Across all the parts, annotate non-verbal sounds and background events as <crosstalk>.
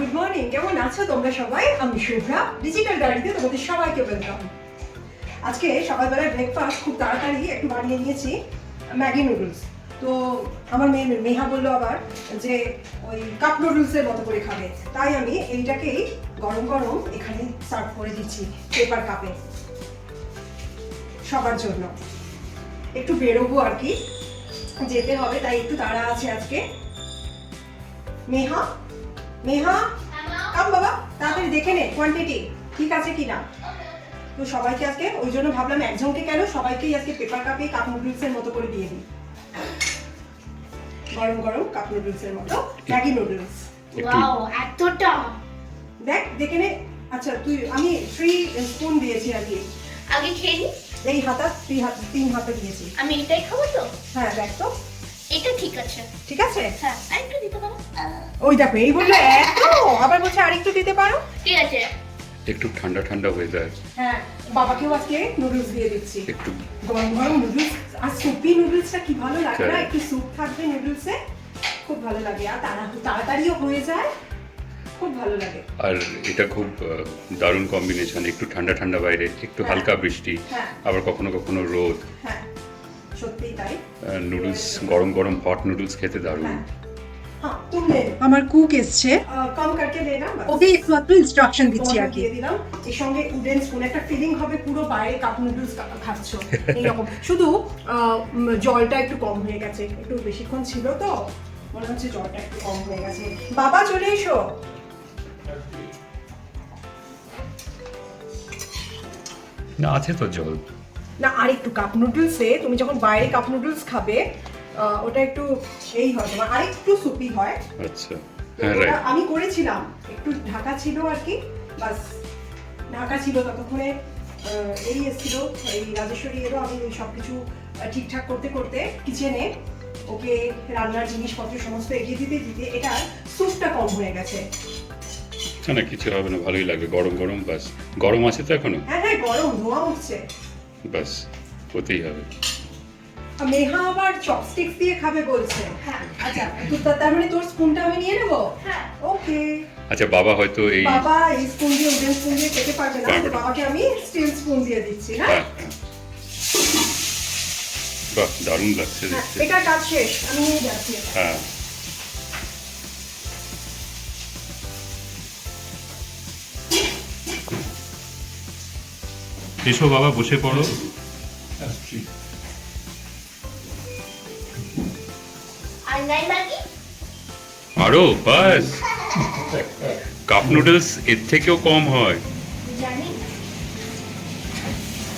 Good morning কেমন আছো তোমরা সবাই? আমি শুভ্রা ডিজিটাল ডায়েরিতে তোমাদের সবাইকে ওয়েলকাম আজকে সকালবেলায় ব্রেকফাস্ট খুব তাড়াতাড়ি একটু বানিয়ে নিয়েছি ম্যাগি নুডলস তো আমার মেয়ে মেহা বলল আবার যে, ওই কাপ নুডলসের মতো করে খাবে। তাই আমি এইটাকেই গরম গরম এখানে সার্ভ করে দিচ্ছি পেপার কাপে সবার জন্য। একটু বেরোবো আর কি। যেতে হবে, তাই একটু তাড়া আছে আজকে। মেহা মেহা কাম বাবা তাড়াতাড়ি দেখে নে কোয়ান্টিটি ঠিক আছে কি না তো সবাইকে আজকে ওই জন্য ভাবলাম একজনকে কেন সবাইকেই আজকে পেপার কাপে কাপ নুডলসের মতো করে দিয়ে দিই। গরম গরম কাপ নুডলসের মতো ম্যাগি নুডলস ওয়াও এতটা। দেখ দেখে নে। আচ্ছা তুই আমি থ্রি স্পুন দিয়েছি আর কি। আগে খেয়ে নি? এই হাতা তুই হাত তিন হাতে দিয়েছি। আমি এটাই খাব তো? হ্যাঁ দেখ তো। এটা ঠিক আছে। ঠিক আছে? হ্যাঁ আরেকটু দিতে পারো? ওই দেখো এই বলল এত! আবার বলছে আরেকটু দিতে পারো? ঠিক আছে। একটু ঠান্ডা ঠান্ডা হয়ে যায়। হ্যাঁ। বাবাকেও আজকে নুডলস দিয়ে দিচ্ছি। একটু। গরম গরম নুডলস আর সুপি নুডলসটা কি ভালো লাগে না? একটু স্যুপ থাকবে নুডলসে খুব ভালো লাগে। আর তাড়া তাড়াতাড়িও হয়ে যায়। খুব ভালো লাগে। আর এটা খুব দারুণ কম্বিনেশন একটু ঠান্ডা ঠান্ডা বাইরে একটু হ্যাঁ। হালকা বৃষ্টি। আবার কখনো কখনো রোদ। হ্যাঁ। সত্যিই তাই? নুডলস গরম গরম হট নুডলস খেতে দারুণ। হ্যাঁ। হ্যাঁ, আমার কুক এসছে। কম করকে লেনা ওকে একটু ইনস্ট্রাকশন দিচ্ছি আর কি দিলাম। এর সঙ্গে উডেন স্পুন একটা ফিলিং হবে পুরো বাইরে কাপ নুডলস খাচ্ছো। এরকম শুধু জলটা একটু কম হয়ে গেছে। একটু বেশিক্ষণ ছিল তো মনে হচ্ছে জলটা একটু কম হয়ে গেছে। বাবা চলে এসো। না আছে তো জল। না আর একটু কাপ নুডলসে তুমি যখন বাইরে কাপ নুডলস খাবে ওটা একটু এই হয় তোমার আরেকটু সুপি হয়। আচ্ছা। হ্যাঁ আমি করেছিলাম। একটু ঢাকা ছিল আর কি বাস ঢাকা ছিল ততক্ষণে এই এসেছিল এই রাজেশ্বরী এরও আমি সব কিছু ঠিকঠাক করতে করতে কিচেনে ওকে রান্নার জিনিসপত্র সমস্ত এগিয়ে দিতে দিতে এটা স্যুপটা কম হয়ে গেছে। না কিছু হবে না ভালোই লাগবে গরম গরম বাস। গরম আছে তো এখনও? হ্যাঁ হ্যাঁ গরম ধোঁয়া উঠছে। বাস হতেই হবে। মেহা আবার চপস্টিক্স দিয়ে খাবে বলছে। হ্যাঁ। আচ্ছা তো তার মানে তোর স্পুনটা আমি নিয়ে নেব? হ্যাঁ। ওকে। আচ্ছা বাবা হয়তো এই বাবা এই স্পুন দিয়ে উডেন স্পুন দিয়ে খেতে পারবে না। বাবাকে আমি স্টিল স্পুন দিয়ে দিচ্ছি হ্যাঁ? হ্যাঁ। হ্যাঁ বাহ দারুণ লাগছে হ্যাঁ, দেখতে। এটা কাজ শেষ আমি নিয়ে যাচ্ছি হ্যাঁ। এসো বাবা বসে পড়ো। আর নাই ম্যাগি আরও বাস। কাপ নুডলস এর থেকেও কম হয়। জানি।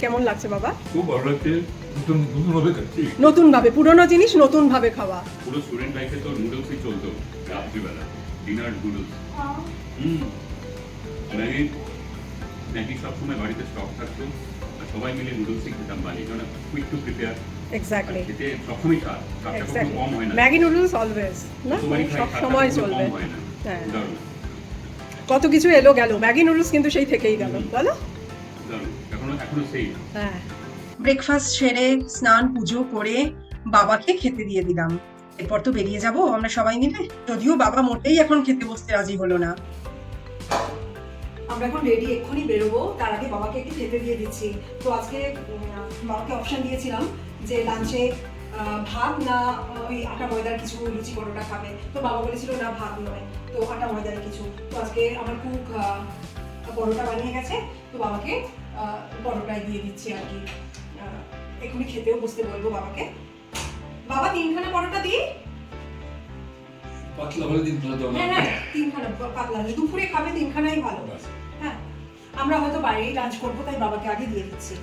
কেমন লাগছে বাবা? খুব ভালো লাগছে। নতুন নতুনভাবে খাচ্ছি। নতুন ভাবে পুরনো জিনিস নতুন ভাবে খাওয়া। পুরো স্টুডেন্ট লাইফে তো নুডলসই চলতো রাত্রিবেলা। ডিনার নুডলস হ্যাঁ। হুম। ম্যাগি সবসময় বাড়িতে স্টক থাকতো আর সবাই মিলে নুডলসই খেতাম বানিয়ে কারণ কুইক টু প্রিপেয়ার এক্স্যাক্টলি খেতে সবসময় স্বাদ স্বাদটা কখনো কম হয় না। ম্যাগি নুডলস অলওয়েজ না? সব সময় চলবে। কম হয় না। হ্যাঁ। কত কিছু এলো গেল ম্যাগি নুডলস কিন্তু সেই থেকেই গেল বলো? এখনও এখনও সেই হ্যাঁ। ব্রেকফাস্ট সেরে স্নান পুজো করে বাবাকে খেতে দিয়ে দিলাম। এরপর তো বেরিয়ে যাব আমরা সবাই মিলে। যদিও বাবা মোটেই এখন খেতে বসতে রাজি হলো না। আমরা এখন রেডি এক্ষুনি বেরোবো। তার আগে বাবাকে একটু খেতে দিয়ে দিচ্ছি। তো আজকে বাবাকে অপশন দিয়েছিলাম যে লাঞ্চে ভাত না ওই আটা ময়দার কিছু লুচি পরোটা খাবে। তো বাবা বলেছিল না ভাত নয়। তো আটা ময়দার কিছু। তো আজকে আমার কুক পরোটা বানিয়ে গেছে। তো বাবাকে পরোটাই দিয়ে দিচ্ছি আর কি। এক্ষুনি খেতেও বসতে বলব বাবাকে। বাবা তিনখানা পরোটা দিই? পাতলা দিন তুলে দেওয়া হ্যাঁ হ্যাঁ তিনখানা পাতলা দুপুরে খাবে তিনখানাই ভালো। আমরা হয়তো বাইরেই লাঞ্চ করব তাই বাবাকে আগে দিয়ে দিচ্ছি।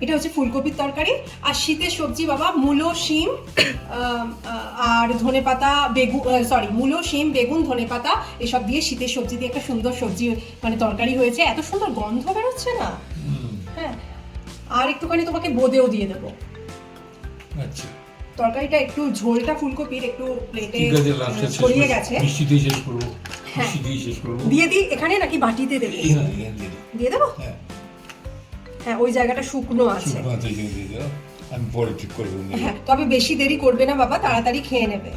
এটা হচ্ছে ফুলকপির তরকারি আর শীতের সবজি বাবা মূলো শিম <coughs> আর ধনেপাতা বেগুন সরি মূলো শিম বেগুন ধনেপাতা এসব দিয়ে শীতের সবজি দিয়ে একটা সুন্দর সবজি মানে তরকারি হয়েছে। এত সুন্দর গন্ধ বেরোচ্ছে না? হ্যাঁ। আর একটুখানি তোমাকে বোঁদেও দিয়ে দেবো। আচ্ছা। তরকারিটা একটু ঝোলটা ফুলকপির একটু প্লেটে ছড়িয়ে গেছে। মিষ্টি শেষ করব। হ্যাঁ। দিয়ে শেষ করব। দিয়ে দিই এখানে নাকি বাটিতে দেবে? এখানে এখানে দিয়ে দেবো। হ্যাঁ। হ্যাঁ ওই জায়গাটা শুকনো আছে। এখানে আমি পরে ঠিক করব নেব হ্যাঁ তবে বেশি দেরি করবে না বাবা তাড়াতাড়ি খেয়ে নেবে।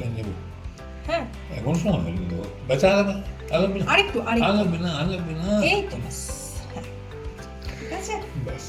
হ্যাঁ। এমন সময় হয়ে গেল বেচা আলাদা আলাদা না। আরেকটু আরেকটু। আলাদা না আলাদা না। এই তো ব্যাস। হ্যাঁ। ঠিক আছে। ব্যাস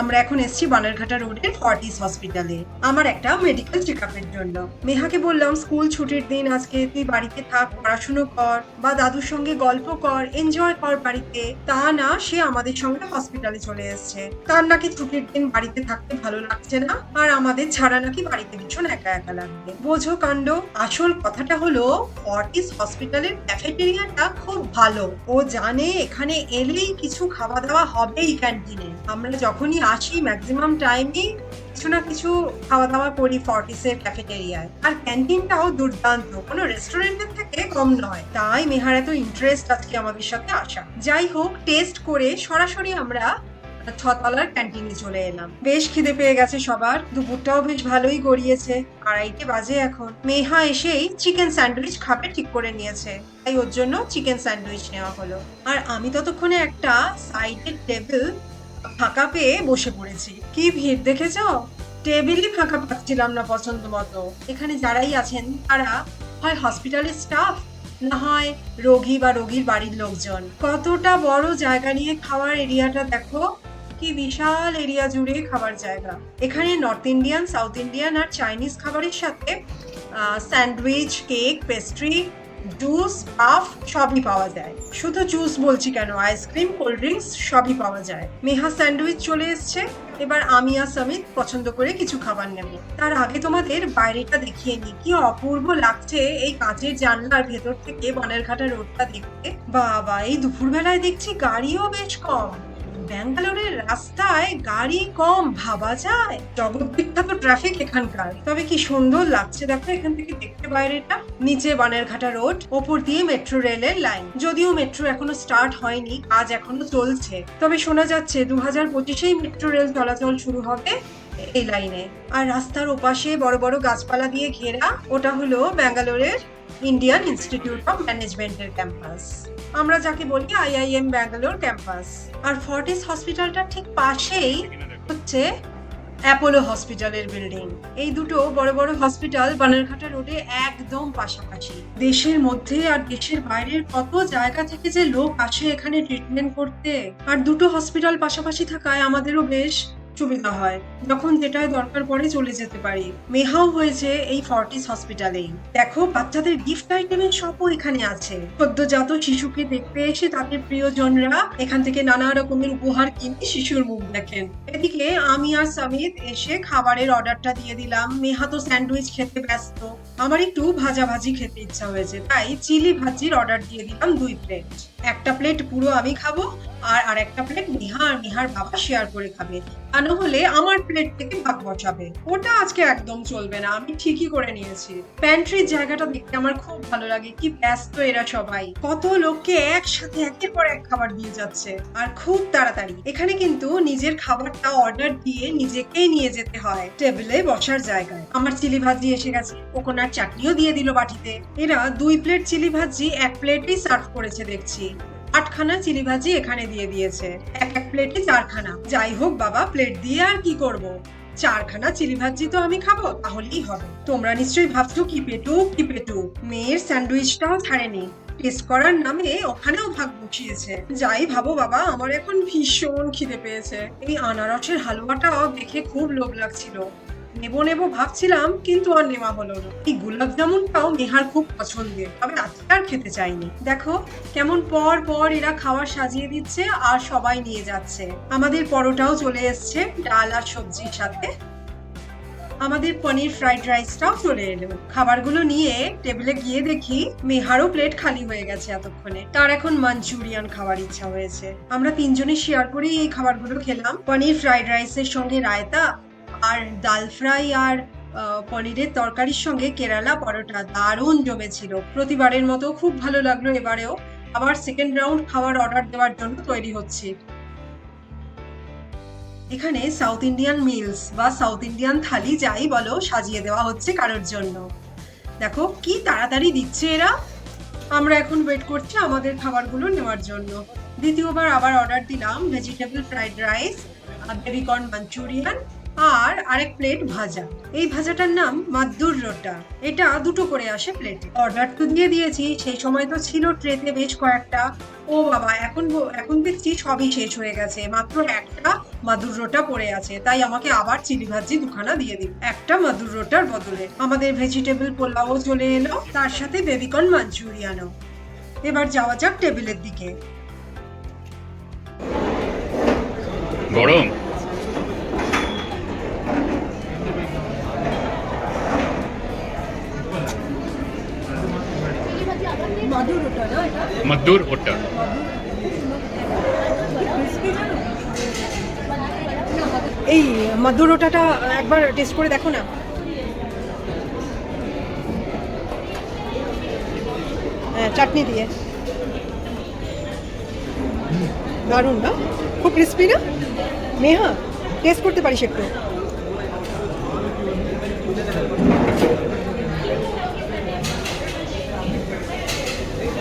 আমরা এখন এসেছি বানারঘাটা রোডের ফর্টিস হসপিটালে আমার একটা মেডিকেল চেক আপের জন্য। মেহাকে বললাম, স্কুল ছুটির দিন, আজকে তুই বাড়িতে থাক, পড়াশুনো কর বা দাদুর সঙ্গে গল্প কর এনজয় কর বাড়িতে। তা না, সে আমাদের সঙ্গে হসপিটালে চলে এসেছে। তার নাকি ছুটির দিন বাড়িতে থাকতে ভালো লাগছে না, আর আমাদের ছাড়া নাকি বাড়িতে ভীষণ একা একা লাগবে। বোঝো কাণ্ড, আসল কথাটা হলো ফর্টিস হসপিটালের ক্যাফেটেরিয়াটা খুব ভালো। ও জানে, এখানে এলেই কিছু খাওয়া দাওয়া হবেই ক্যান্টিনে আমরা যখনই আসি ম্যাক্সিমাম টাইমই কিছু না কিছু খাওয়া দাওয়া করি ফর্টিসের ক্যাফেটেরিয়ায় আর ক্যান্টিনটাও দুর্দান্ত। কোনো রেস্টুরেন্টের থেকে কম নয়। তাই মেহার এত ইন্টারেস্ট আজকে আমাদের সাথে আসা। যাই হোক টেস্ট করে সরাসরি আমরা ছতলার ক্যান্টিনে চলে এলাম। বেশ খিদে পেয়ে গেছে সবার। দুপুরটাও বেশ ভালোই গড়িয়েছে। আড়াইটে বাজে এখন। মেহা এসেই চিকেন স্যান্ডউইচ খাবে ঠিক করে নিয়েছে। তাই ওর জন্য চিকেন স্যান্ডউইচ নেওয়া হলো। আর আমি ততক্ষণে একটা সাইডের টেবিল ফাঁকা পেয়ে বসে পড়েছি। কি ভিড় দেখেছ? টেবিলই ফাঁকা পাচ্ছিলাম না পছন্দ মতো। এখানে যারাই আছেন, তারা হয় হসপিটালের স্টাফ না হয় রোগী বা রোগীর বাড়ির লোকজন। কতটা বড় জায়গা নিয়ে খাওয়ার এরিয়াটা দেখো। কি বিশাল এরিয়া জুড়ে খাবার জায়গা। এখানে নর্থ ইন্ডিয়ান সাউথ ইন্ডিয়ান আর চাইনিজ খাবারের সাথে sandwich cake pastry juice, puff সবই পাওয়া যায়। শুধু জুস বলছি কেন, আইসক্রিম, কোল্ড ড্রিঙ্কস সবই পাওয়া যায়। মেহা স্যান্ডউইচ চলে এসছে, এবার আমি আর সমিত পছন্দ করে কিছু খাবার নেব। তার আগে তোমাদের বাইরেটা দেখিয়ে নিই। কি অপূর্ব লাগছে এই কাঁচের জানলার ভেতর থেকে বানেরঘাটা রোডটা দেখতে। বাবা, এই দুপুরবেলায় দেখছি গাড়িও বেশ কম। ব্যাঙ্গালোরের রাস্তায় গাড়ি কম, ভাবা যায়। জগৎ বিখ্যাত ট্রাফিক এখানকার। তবে কি সুন্দর লাগছে দেখো এখান থেকে দেখতে বাইরেটা? নিচে বানেরঘাটা রোড ওপর দিয়ে মেট্রো রেলের লাইন যদিও মেট্রো এখনও স্টার্ট হয়নি কাজ এখনও চলছে। তবে শোনা যাচ্ছে দু হাজার পঁচিশেই মেট্রো রেল চলাচল শুরু হবে এই লাইনে আর রাস্তার ওপাশে বড় বড় গাছপালা দিয়ে ঘেরা, ওটা হলো ব্যাঙ্গালোরের ইন্ডিয়ান ইনস্টিটিউট অফ ম্যানেজমেন্টের ক্যাম্পাস আমরা যাকে বলি আইআইএম ব্যাঙ্গালোর ক্যাম্পাস আর ফর্টিস হসপিটালটার ঠিক পাশেই হচ্ছে অ্যাপোলো হসপিটালের বিল্ডিং এই দুটো বড় বড় হসপিটাল বানারঘাটা রোডে একদম পাশাপাশি। দেশের মধ্যে আর দেশের বাইরের কত জায়গা থেকে যে লোক আসে এখানে ট্রিটমেন্ট করতে। আর দুটো হসপিটাল পাশাপাশি থাকায় আমাদেরও বেশ সুবিধা হয়। যখন যেটা দরকার পড়ে চলে যেতে পারি। মেহাও হয়েছে এই ফর্টিস হসপিটালেই দেখো, বাচ্চাদের গিফট আইটেমের শপও এখানে আছে। সদ্যজাত শিশুকে দেখতে এসে তাদের প্রিয়জনরা এখান থেকে নানা রকমের উপহার কিনে শিশুর মুখ দেখেন। এদিকে আমি আর সামিত এসে খাবারের অর্ডারটা দিয়ে দিলাম। মেহা তো স্যান্ডউইচ খেতে ব্যস্ত। আমার একটু ভাজা ভাজি খেতে ইচ্ছা হয়েছে, তাই চিলি ভাজির অর্ডার দিয়ে দিলাম দুই প্লেট। একটা প্লেট পুরো আমি খাব আর আর একটা প্লেট নিহা আর নিহার বাবা শেয়ার করে খাবে। তা না হলে আমার প্লেট থেকে ভাগ বসাবে। ওটা আজকে একদম চলবে না, আমি ঠিকই করে নিয়েছি। প্যান্ট্রির জায়গাটা দেখতে আমার খুব ভালো লাগে, কি ব্যস্ত এরা সবাই। কত লোককে একসাথে একের পর এক খাবার দিয়ে যাচ্ছে, আর খুব তাড়াতাড়ি। এখানে কিন্তু নিজের খাবারটা অর্ডার দিয়ে নিজেকেই নিয়ে যেতে হয় টেবিলে বসার জায়গায়। আমার চিলি ভাজি এসে গেছে কোকোনাট চাটনিও দিয়ে দিল বাটিতে। এরা দুই প্লেট চিলি ভাজি এক প্লেটেই সার্ভ করেছে, দেখছি। আটখানা চিলি ভাজি এখানে দিয়ে দিয়েছে। এক এক প্লেটে চারখানা। যাই হোক বাবা, প্লেট দিয়ে আর কি করব? চারখানা চিলি ভাজি তো আমি খাব, তাহলেই হবে। তোমরা নিশ্চয়ই ভাবছ কি পেটু কি পেটু? মেয়ের স্যান্ডউইচটাও ছাড়েনি। টেস্ট করার নামে ওখানেও ভাগ বসিয়েছে। যাই ভাবো বাবা, আমার এখন ভীষণ খিদে পেয়েছে। এই আনারসের হালুয়াটাও দেখে খুব লোভ লাগছিল। নেব নেব ভাবছিলাম, কিন্তু আর নেওয়া হলো না। এই গোলাপ জামুনটাও নেহার খুব পছন্দের, তবে আজকে আর খেতে চাইনি। দেখো, কেমন পর পর এরা খাবার সাজিয়ে দিচ্ছে আর সবাই নিয়ে যাচ্ছে। আমাদের পরোটাও চলে এসছে, ডাল আর সবজির সাথে। আমাদের পনির ফ্রাইড রাইসটাও চলে এলো। খাবারগুলো নিয়ে টেবিলে গিয়ে দেখি মেহারও প্লেট খালি হয়ে গেছে এতক্ষণে। তার এখন মাঞ্চুরিয়ান খাওয়ার ইচ্ছা হয়েছে। আমরা তিনজনে শেয়ার করেই এই খাবারগুলো খেলাম। পনির ফ্রাইড রাইসের সঙ্গে রায়তা আর ডাল ফ্রাই আর পনিরের তরকারির সঙ্গে কেরালা পরোটা দারুণ জমেছিল। প্রতিবারের মতো খুব ভালো লাগল এবারেও। আবার সেকেন্ড রাউন্ড খাবার অর্ডার দেওয়ার জন্য তৈরি হচ্ছে। এখানে সাউথ ইন্ডিয়ান মিলস বা সাউথ ইন্ডিয়ান থালি যাই বলো সাজিয়ে দেওয়া হচ্ছে কারোর জন্য। দেখো কি তাড়াতাড়ি দিচ্ছে এরা। আমরা এখন ওয়েট করছি আমাদের খাবারগুলো নেওয়ার জন্য। দ্বিতীয়বার আবার অর্ডার দিলাম vegetable fried rice baby corn manchurian আর আরেক প্লেট ভাজা। এই ভাজাটার নাম মাদ্দুর রোটা। এটা দুটো করে আসে প্লেটে অর্ডার তো দিয়ে দিয়েছি, সেই সময় তো ছিল ট্রেতে বেশ কয়েকটা। ও বাবা, এখন এখন দেখছি সবই শেষ হয়ে গেছে। মাত্র একটা মাদুর রোটা পড়ে আছে, তাই আমাকে আবার চিলি ভাজি দুখানা দিয়ে দিন। একটা মাদুর রোটার বদলে। আমাদের ভেজিটেবল পোলাও চলে এলো, তার সাথে বেবিকর্ন মাঞ্চুরিয়ানও এবার যাওয়া যাক টেবিলের দিকে। গরম মাদুর রোটা না এটা মদ্দুর ওটা এই মাদুর রোটাটা একবার টেস্ট করে দেখো না। হ্যাঁ চাটনি দিয়ে। দারুণ না? খুব ক্রিস্পি না? নেহা টেস্ট করতে পারিস একটু।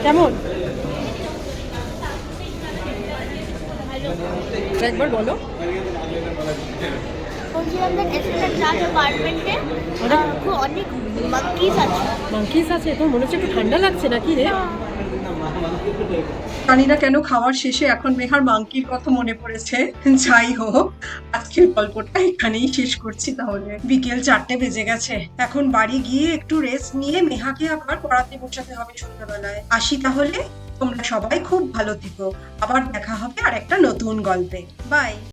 কেমন? একবার বলো। বলছিলাম যে খুব অনেক আছে। তোর মনে হচ্ছে একটু ঠান্ডা লাগছে নাকি রে? না কেন খাওয়ার শেষে এখন মেহার মাংকির কথা মনে পড়েছে? যাই হোক আজকের গল্পটা এখানেই শেষ করছি তাহলে। বিকেল চারটে বেজে গেছে। এখন বাড়ি গিয়ে একটু রেস্ট নিয়ে মেহাকে আবার পড়াতে বসাতে হবে সন্ধ্যাবেলায়। আসি তাহলে। তোমরা সবাই খুব ভালো থেকো। আবার দেখা হবে আর একটা নতুন গল্পে। বাই